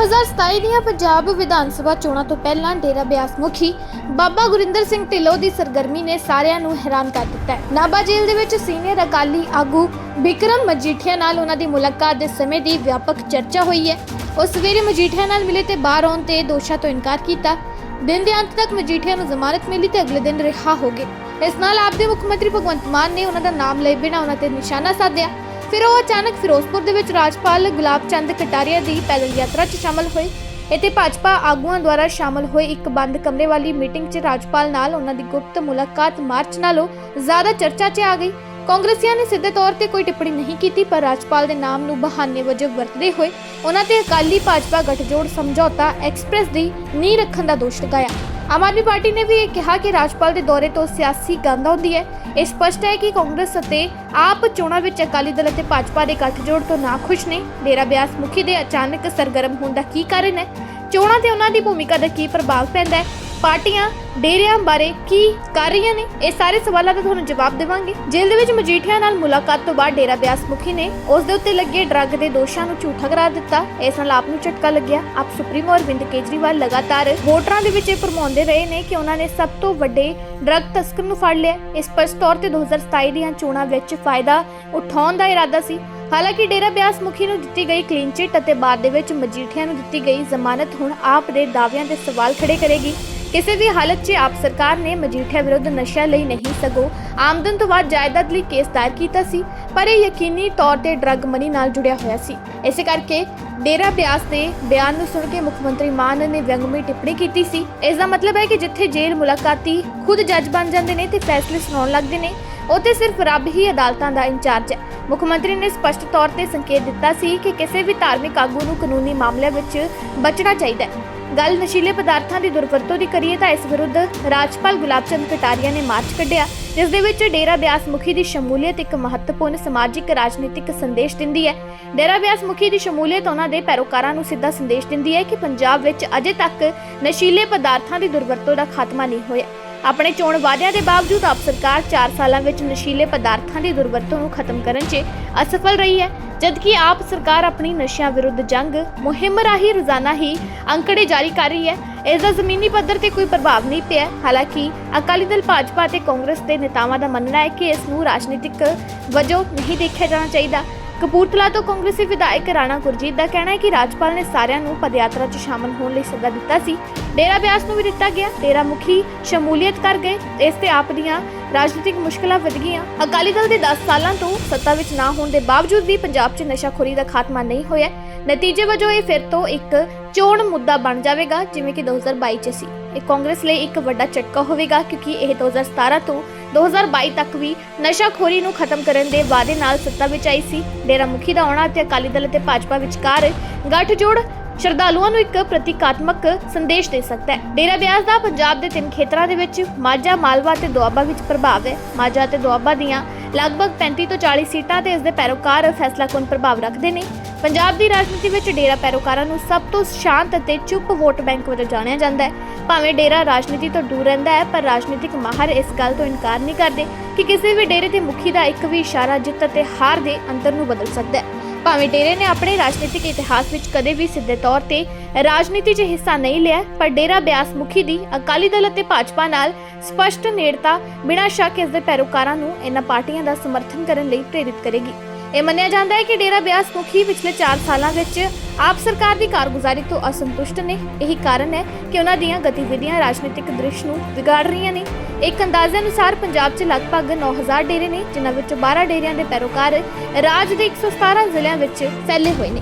2027 ਦੀਆਂ ਪੰਜਾਬ ਵਿਧਾਨ ਸਭਾ ਚੋਣਾਂ ਤੋਂ ਪਹਿਲਾਂ ਡੇਰਾ ਬਿਆਸ ਮੁਖੀ ਬਾਬਾ ਗੁਰਿੰਦਰ ਸਿੰਘ ਢਿੱਲੋਂ ਦੀ ਸਰਗਰਮੀ ਨੇ ਸਾਰਿਆਂ ਨੂੰ ਹੈਰਾਨ ਕਰ ਦਿੱਤਾ ਹੈ। ਨਾਭਾ ਜੇਲ੍ਹ ਦੇ ਵਿੱਚ ਸੀਨੀਅਰ ਅਕਾਲੀ ਆਗੂ ਵਿਕਰਮ ਮਜੀਠੀਆ ਨਾਲ ਉਹਨਾਂ ਦੀ ਮੁਲਾਕਾਤ ਦੇ ਸਮੇਂ ਦੀ ਵਿਆਪਕ ਚਰਚਾ ਹੋਈ ਹੈ। ਉਹ ਸਵੇਰੇ ਮਜੀਠੀਆ ਨਾਲ ਮਿਲੇ ਤੇ ਬਾਹਰ ਆਉਣ ਤੇ ਦੋਸ਼ਾਂ ਤੋਂ ਇਨਕਾਰ ਕੀਤਾ। ਦਿਨ ਦੇ ਅੰਤ ਤੱਕ ਮਜੀਠੀਆ ਨੂੰ ਜ਼ਮਾਨਤ ਮਿਲੀ ਤੇ ਅਗਲੇ ਦਿਨ ਰਿਹਾ ਹੋ ਗਏ। ਇਸ ਨਾਲ ਆਪ ਦੇ ਮੁੱਖ ਮੰਤਰੀ ਭਗਵੰਤ ਮਾਨ ਨੇ ਉਹਨਾਂ ਦਾ ਨਾਮ ਲਏ ਬਿਨਾਂ ਉਹਨਾਂ ਤੇ ਨਿਸ਼ਾਨਾ ਸਾਧਿਆ। ਫਿਰ ਉਹ ਅਚਾਨਕ ਫਿਰੋਜ਼ਪੁਰ ਦੇ ਵਿੱਚ ਰਾਜਪਾਲ ਗੁਲਾਬ ਚੰਦ ਕਟਾਰੀਆ ਦੀ ਪੈਦਲ ਯਾਤਰਾ 'ਚ ਸ਼ਾਮਲ ਹੋਏ। ਇੱਥੇ ਭਾਜਪਾ ਆਗੂਆਂ ਦੁਆਰਾ ਸ਼ਾਮਲ ਹੋਏ ਇੱਕ ਬੰਦ ਕਮਰੇ ਵਾਲੀ ਮੀਟਿੰਗ 'ਚ ਰਾਜਪਾਲ ਨਾਲ ਉਹਨਾਂ ਦੀ ਗੁਪਤ ਮੁਲਾਕਾਤ ਮਾਰਚ ਨਾਲੋਂ ਜ਼ਿਆਦਾ ਚਰਚਾ 'ਚ ਆ ਗਈ। ਕਾਂਗਰਸੀਆਂ ਨੇ ਸਿੱਧੇ ਤੌਰ ਤੇ ਕੋਈ ਟਿੱਪਣੀ ਨਹੀਂ ਕੀਤੀ, ਪਰ ਰਾਜਪਾਲ ਦੇ ਨਾਮ ਨੂੰ ਬਹਾਨੇ ਵਜੋਂ ਵਰਤਦੇ ਹੋਏ ਉਹਨਾਂ ਤੇ ਅਕਾਲੀ ਭਾਜਪਾ ਗਠਜੋੜ ਸਮਝੌਤਾ ਐਕਸਪ੍ਰੈਸ ਦੀ ਨੀਂਹ ਰੱਖਣ ਦਾ ਦੋਸ਼ ਲਗਾਇਆ। ਆਮ ਆਦਮੀ ਪਾਰਟੀ ਨੇ ਵੀ ਇਹ ਕਿਹਾ ਕਿ ਰਾਜਪਾਲ ਦੇ ਦੌਰੇ ਤੋਂ ਸਿਆਸੀ ਗੰਦ ਆਉਂਦੀ ਹੈ। ਇਹ ਸਪਸ਼ਟ ਹੈ ਕਿ ਕਾਂਗਰਸ ਅਤੇ ਆਪ ਚੋਣਾਂ ਵਿੱਚ ਅਕਾਲੀ ਦਲ ਅਤੇ ਭਾਜਪਾ ਦੇ ਗੱਠਜੋੜ ਤੋਂ ਨਾਖੁਸ਼ ਨੇ। ਡੇਰਾ ਬਿਆਸ ਮੁਖੀ ਦੇ ਅਚਾਨਕ ਸਰਗਰਮ ਹੋਣ ਦਾ ਕੀ ਕਾਰਨ ਹੈ? ਚੋਣਾਂ ਤੇ ਉਹਨਾਂ ਦੀ ਭੂਮਿਕਾ ਦਾ ਕੀ ਪ੍ਰਭਾਵ ਪੈਂਦਾ ਹੈ? ਪਾਰਟੀਆਂ, ਡੇਰਿਆਂ ਬਾਰੇ ਕੀ ਕਰ ਰਹੀਆਂ ਨੇ? ਇਹ ਸਾਰੇ ਸਵਾਲਾਂ ਦਾ ਤੁਹਾਨੂੰ ਜਵਾਬ ਦੇਵਾਂਗੇ। ਜੇਲ੍ਹ ਦੇ ਵਿੱਚ ਮਜੀਠੀਆ ਨਾਲ ਮੁਲਾਕਾਤ ਤੋਂ ਬਾਅਦ ਡੇਰਾ ਬਿਆਸ ਮੁਖੀ ਨੇ ਉਸ ਦੇ ਉੱਤੇ ਲੱਗੇ ਡਰੱਗ ਦੇ ਦੋਸ਼ਾਂ ਨੂੰ ਝੂਠਾ ਕਰਾਰ ਦਿੱਤਾ। ਇਸ ਨਾਲ ਆਪ ਨੂੰ ਝਟਕਾ ਲੱਗਿਆ। ਆਪ ਸੁਪਰੀਮੋ ਅਰਵਿੰਦ ਕੇਜਰੀਵਾਲ ਲਗਾਤਾਰ ਵੋਟਰਾਂ ਦੇ ਵਿੱਚ ਇਹ ਭਰਮਾਉਂਦੇ ਰਹੇ ਨੇ ਕਿ ਉਹਨਾਂ ਨੇ ਸਭ ਤੋਂ ਵੱਡੇ ਡਰੱਗ ਤਸਕਰ ਨੂੰ ਫੜ ਲਿਆ। ਇਸ ਸਪਸ਼ਟ ਤੌਰ ਤੇ 2027 ਦੀਆਂ ਚੋਣਾਂ ਵਿੱਚ ਫਾਇਦਾ ਉਠਾਉਣ ਦਾ ਇਰਾਦਾ ਸੀ। ਹਾਲਾਂਕਿ ਡੇਰਾ ਬਿਆਸ ਮੁਖੀ ਨੂੰ ਦਿੱਤੀ ਗਈ ਕਲੀਨ ਚਿੱਟ ਅਤੇ ਬਾਅਦ ਦੇ ਵਿੱਚ ਮਜੀਠੀਆ ਨੂੰ ਦਿੱਤੀ ਗਈ ਜ਼ਮਾਨਤ ਹੁਣ ਆਪ ਦੇ ਦਾਅਵਿਆਂ ਤੇ ਸਵਾਲ ਖੜੇ ਕਰੇਗੀ। ਕਿਸੇ ਵੀ ਹਾਲਤ 'ਚ ਆਪ ਸਰਕਾਰ ਨੇ ਮਜੀਠੀਆ ਵਿਰੁੱਧ ਨਸ਼ਾ ਲਈ ਨਹੀਂ ਸਗੋ ਆਮਦਨ ਤੋਂ ਬਾਅਦ ਜਾਇਦਾਦ ਲਈ ਕੇਸ ਦਾਇਰ ਕੀਤਾ ਸੀ, ਪਰ ਇਹ ਯਕੀਨੀ ਤੌਰ ਤੇ ਡਰੱਗ ਮਨੀ ਨਾਲ ਜੁੜਿਆ ਹੋਇਆ ਸੀ। ਇਸੇ ਕਰਕੇ ਡੇਰਾ ਬਿਆਸ ਦੇ ਬਿਆਨ ਨੂੰ ਸੁਣ ਕੇ ਮੁੱਖ ਮੰਤਰੀ ਮਾਨ ਨੇ ਵਿਅੰਗਮਈ ਟਿੱਪਣੀ ਕੀਤੀ ਸੀ। ਇਸ ਦਾ ਮਤਲਬ ਹੈ ਕਿ ਜਿੱਥੇ ਜੇਲ੍ਹ ਮੁਲਾਕਾਤੀ ਖੁਦ ਜੱਜ ਬਣ ਜਾਂਦੇ ਨੇ ਤੇ ਫੈਸਲੇ ਸੁਣਾਉਣ ਲੱਗਦੇ ਨੇ, ਉੱਥੇ ਸਿਰਫ ਰੱਬ ਹੀ ਅਦਾਲਤਾਂ ਦਾ ਇੰਚਾਰਜ ਹੈ। ਮੁੱਖ ਮੰਤਰੀ ਨੇ ਸਪਸ਼ਟ ਤੌਰ ਤੇ ਸੰਕੇਤ ਦਿੱਤਾ ਸੀ ਕਿ ਕਿਸੇ ਵੀ ਧਾਰਮਿਕ ਆਗੂ ਨੂੰ ਕਾਨੂੰਨੀ ਮਾਮਲਿਆਂ ਵਿੱਚ ਬਚਣਾ ਚਾਹੀਦਾ ਹੈ। ਗੱਲ ਨਸ਼ੀਲੇ ਪਦਾਰਥਾਂ ਦੀ ਦੁਰਵਰਤੋਂ ਦੀ ਕਰੀਏ ਤਾਂ ਇਸ ਵਿਰੁੱਧ ਰਾਜਪਾਲ ਗੁਲਾਬ ਚੰਦ ਕਟਾਰੀਆ ਨੇ ਮਾਰਚ ਕੱਢਿਆ, ਜਿਸ ਦੇ ਵਿੱਚ ਡੇਰਾ ਬਿਆਸ ਮੁਖੀ ਦੀ ਸ਼ਮੂਲੀਅਤ ਇੱਕ ਮਹੱਤਵਪੂਰਨ ਸਮਾਜਿਕ, ਰਾਜਨੀਤਿਕ ਸੰਦੇਸ਼ ਦਿੰਦੀ ਹੈ। ਡੇਰਾ ਬਿਆਸ ਮੁਖੀ ਦੀ ਸ਼ਮੂਲੀਅਤ ਉਹਨਾਂ ਦੇ ਪੈਰੋਕਾਰਾਂ ਨੂੰ ਸਿੱਧਾ ਸੰਦੇਸ਼ ਦਿੰਦੀ ਹੈ ਕਿ ਪੰਜਾਬ ਵਿੱਚ ਅਜੇ ਤੱਕ ਨਸ਼ੀਲੇ ਪਦਾਰਥਾਂ ਦੀ ਦੁਰਵਰਤੋਂ ਦਾ ਖਾਤਮਾ ਨਹੀਂ ਹੋਇਆ। ਆਪਣੇ ਚੋਣ ਵਾਅਦਿਆਂ ਦੇ ਬਾਵਜੂਦ ਆਪ ਸਰਕਾਰ 4 ਸਾਲਾਂ ਵਿੱਚ ਨਸ਼ੀਲੇ ਪਦਾਰਥਾਂ ਦੀ ਦੁਰਵਰਤੋਂ ਨੂੰ ਖਤਮ ਕਰਨ 'ਚ ਅਸਫਲ ਰਹੀ ਹੈ, ਜਦਕਿ ਆਪ ਸਰਕਾਰ ਆਪਣੀ ਨਸ਼ਿਆਂ ਵਿਰੁੱਧ ਜੰਗ ਮੁਹਿੰਮ ਰਾਹੀਂ ਰੋਜ਼ਾਨਾ ਹੀ ਅੰਕੜੇ ਜਾਰੀ ਕਰ ਰਹੀ ਹੈ। ਇਸ ਦਾ ਜ਼ਮੀਨੀ ਪੱਧਰ ਤੇ ਕੋਈ ਪ੍ਰਭਾਵ ਨਹੀਂ ਪਿਆ। ਹਾਲਾਂਕਿ ਅਕਾਲੀ ਦਲ ਭਾਜਪਾ ਅਤੇ ਕਾਂਗਰਸ ਦੇ ਨੇਤਾਵਾਂ ਦਾ ਮੰਨਣਾ ਹੈ ਕਿ ਇਸ ਨੂੰ ਰਾਜਨੀਤਿਕ ਵਜੋਂ ਨਹੀਂ ਦੇਖਿਆ ਜਾਣਾ ਚਾਹੀਦਾ। ਕਪੂਰਥਲਾ ਤੋਂ ਕਾਂਗਰਸੀ ਵਿਧਾਇਕ ਰਾਣਾ ਗੁਰਜੀਤ ਦਾ ਕਹਿਣਾ ਹੈ ਕਿ ਰਾਜਪਾਲ ਨੇ ਸਾਰਿਆਂ ਨੂੰ ਪਦਯਾਤਰਾ 'ਚ ਸ਼ਾਮਲ ਹੋਣ ਲਈ ਸੱਦਾ ਦਿੱਤਾ ਸੀ। ਡੇਰਾ ਬਿਆਸ ਨੂੰ ਵੀ ਦਿੱਤਾ ਗਿਆ। ਡੇਰਾ ਮੁਖੀ ਸ਼ਮੂਲੀਅਤ ਕਰ ਗਏ। ਇਸ ਤੇ ਆਪ ਦੀਆਂ ਰਾਜਨੀਤਿਕ ਮੁਸ਼ਕਲਾਂ ਵਧ ਗਈਆਂ। ਅਕਾਲੀ ਦਲ ਦੇ 10 ਸਾਲਾਂ ਤੋਂ ਸੱਤਾ ਵਿੱਚ ਨਾ ਹੋਣ ਦੇ ਬਾਵਜੂਦ ਵੀ ਪੰਜਾਬ 'ਚ ਨਸ਼ਾਖੋਰੀ ਦਾ ਖਾਤਮਾ ਨਹੀਂ ਹੋਇਆ। ਨਤੀਜੇ ਵਜੋਂ ਇਹ ਫਿਰ ਤੋਂ ਇੱਕ ਚੋਣ ਮੁੱਦਾ ਬਣ ਜਾਵੇਗਾ, ਜਿਵੇਂ ਕਿ 2022 ਚ ਸੀ। ਇਹ ਕਾਂਗਰਸ ਲਈ ਇੱਕ ਵੱਡਾ ਝਟਕਾ ਹੋਵੇਗਾ, ਕਿਉਂਕਿ ਇਹ 2017 ਤੋਂ 2022 ਤੱਕ ਵੀ ਨਸ਼ਾਖੋਰੀ ਨੂੰ ਖਤਮ ਕਰਨ ਦੇ ਵਾਅਦੇ ਨਾਲ ਸੱਤਾ ਵਿੱਚ ਆਈ ਸੀ। ਡੇਰਾ ਮੁਖੀ ਦਾ ਆਉਣਾ ਤੇ ਅਕਾਲੀ ਦਲ ਅਤੇ ਭਾਜਪਾ ਵਿਚਕਾਰ ਗੱਠਜੋੜ ਸ਼ਰਧਾਲੂਆਂ ਨੂੰ ਇੱਕ ਪ੍ਰਤੀਕਾਤਮਕ ਸੰਦੇਸ਼ ਦੇ ਸਕਦਾ ਹੈ। ਡੇਰਾ ਬਿਆਸ ਦਾ ਪੰਜਾਬ ਦੇ ਤਿੰਨ ਖੇਤਰਾਂ ਦੇ ਵਿੱਚ ਮਾਝਾ, ਮਾਲਵਾ ਤੇ ਦੁਆਬਾ ਵਿੱਚ ਪ੍ਰਭਾਵ ਹੈ। ਮਾਝਾ ਤੇ ਦੁਆਬਾ ਦੀਆਂ ਲਗਭਗ 35 ਤੋਂ 40 ਸੀਟਾਂ ਤੇ ਇਸ ਦੇ ਪੈਰੋਕਾਰ ਫੈਸਲਾਕੁਨ ਪ੍ਰਭਾਵ ਰੱਖਦੇ ਨੇ? ਪੰਜਾਬ ਦੀ ਰਾਜਨੀਤੀ ਵਿੱਚ ਡੇਰਾ ਪੈਰੋਕਾਰਾਂ ਨੂੰ ਸਭ ਤੋਂ ਸ਼ਾਂਤ ਅਤੇ ਚੁੱਪ ਵੋਟ ਬੈਂਕ ਵਜੋਂ ਜਾਣਿਆ ਜਾਂਦਾ ਹੈ। ਭਾਵੇਂ ਡੇਰਾ ਰਾਜਨੀਤੀ ਤੋਂ ਦੂਰ ਰਹਿੰਦਾ ਹੈ, ਪਰ ਰਾਜਨੀਤਿਕ ਮਾਹਰ ਇਸ ਗੱਲ ਤੋਂ ਇਨਕਾਰ ਨਹੀਂ ਕਰਦੇ ਕਿ ਕਿਸੇ ਵੀ ਡੇਰੇ ਦੇ ਮੁਖੀ ਦਾ ਇੱਕ ਵੀ ਇਸ਼ਾਰਾ ਜਿੱਤ ਅਤੇ ਹਾਰ ਦੇ ਅੰਤਰ ਨੂੰ ਬਦਲ ਸਕਦਾ ਹੈ। ਭਾਵੇਂ ਡੇਰੇ ਨੇ ਆਪਣੇ ਰਾਜਨੀਤਿਕ ਇਤਿਹਾਸ ਵਿੱਚ ਕਦੇ ਵੀ ਸਿੱਧੇ ਤੌਰ ਤੇ ਰਾਜਨੀਤੀ 'ਚ ਹਿੱਸਾ ਨਹੀਂ ਲਿਆ, ਪਰ ਡੇਰਾ ਬਿਆਸ ਮੁਖੀ ਦੀ ਅਕਾਲੀ ਦਲ ਅਤੇ ਭਾਜਪਾ ਨਾਲ ਸਪਸ਼ਟ ਨੇੜਤਾ ਬਿਨਾਂ ਸ਼ੱਕ ਇਸ ਦੇ ਪੈਰੋਕਾਰਾਂ ਨੂੰ ਇਹਨਾਂ ਪਾਰਟੀਆਂ ਦਾ ਸਮਰਥਨ ਕਰਨ ਲਈ ਪ੍ਰੇਰਿਤ ਕਰੇਗੀ। ਇਹ ਮੰਨਿਆ ਜਾਂਦਾ ਹੈ ਕਿ ਡੇਰਾ ਬਿਆਸ ਮੁਖੀ ਪਿਛਲੇ 4 ਸਾਲਾਂ ਵਿੱਚ ਆਪ ਸਰਕਾਰ ਦੀ ਕਾਰਗੁਜ਼ਾਰੀ ਤੋਂ ਅਸੰਤੁਸ਼ਟ ਨੇ। ਇਹੀ ਕਾਰਨ ਹੈ ਕਿ ਉਹਨਾਂ ਦੀਆਂ ਗਤੀਵਿਧੀਆਂ ਰਾਜਨੀਤਿਕ ਦ੍ਰਿਸ਼ ਨੂੰ ਵਿਗਾੜ ਰਹੀਆਂ ਨੇ। ਇੱਕ ਅੰਦਾਜ਼ੇ ਅਨੁਸਾਰ ਪੰਜਾਬ 'ਚ ਲਗਭਗ 9000 ਡੇਰੇ ਨੇ, ਜਿਨ੍ਹਾਂ ਵਿੱਚੋਂ 12 ਡੇਰਿਆਂ ਦੇ ਪੈਰੋਕਾਰ ਰਾਜ ਦੇ 117 ਜ਼ਿਲ੍ਹਿਆਂ ਵਿੱਚ ਫੈਲੇ ਹੋਏ ਨੇ।